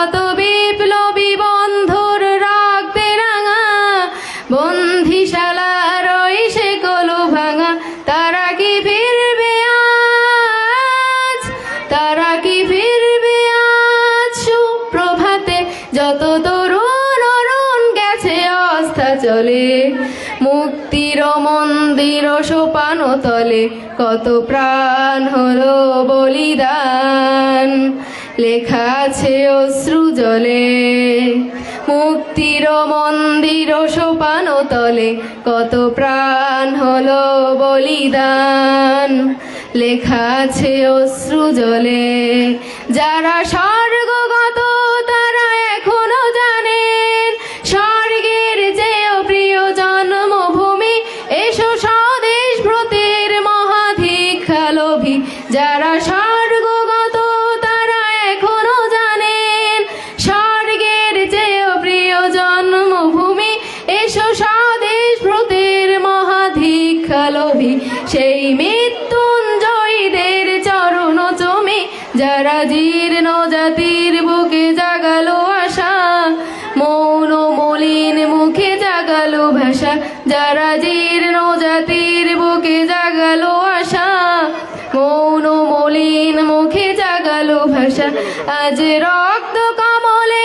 কত বিপ্লবী বন্ধুর রক্তে রাঙা বন্দিশালার ওই সেকলো ভাঙা, তারা কি ফিরবে আজ? তারা কি ফিরবে আজ? সুপ্রভাতে যত তরুণ অরুণ গেছে, অস্থা চলে। মুক্তির মন্দির সোপান তলে কত প্রাণ হলো বলিদান। লেখা আছে অশ্রু জলে। মুক্তির মন্দির সোপান তলে, কত প্রাণ হলো বলিদান। লেখা আছে অশ্রু জলে, যারা স্বর্গগত তারা এখনও জানেন। স্বর্গের যে প্রিয় জন্মভূমি, এসো স্বদেশ ব্রতের মহাধিক্ষা লোভী যারা স্বর্গগত মহাধিক্ষা সেই মৃত্যুঞ্জয়ীদের চরণ চমে যারা জীর্ণ জাতির বুকে জাগালো আশা, মৌন মলিন মুখে জাগালো ভাষা, যারা জীর্ণ জাতির বুকে জাগালো আশা, মৌন মলিন মুখে জাগালো ভাষা, আজ রক্ত কমলে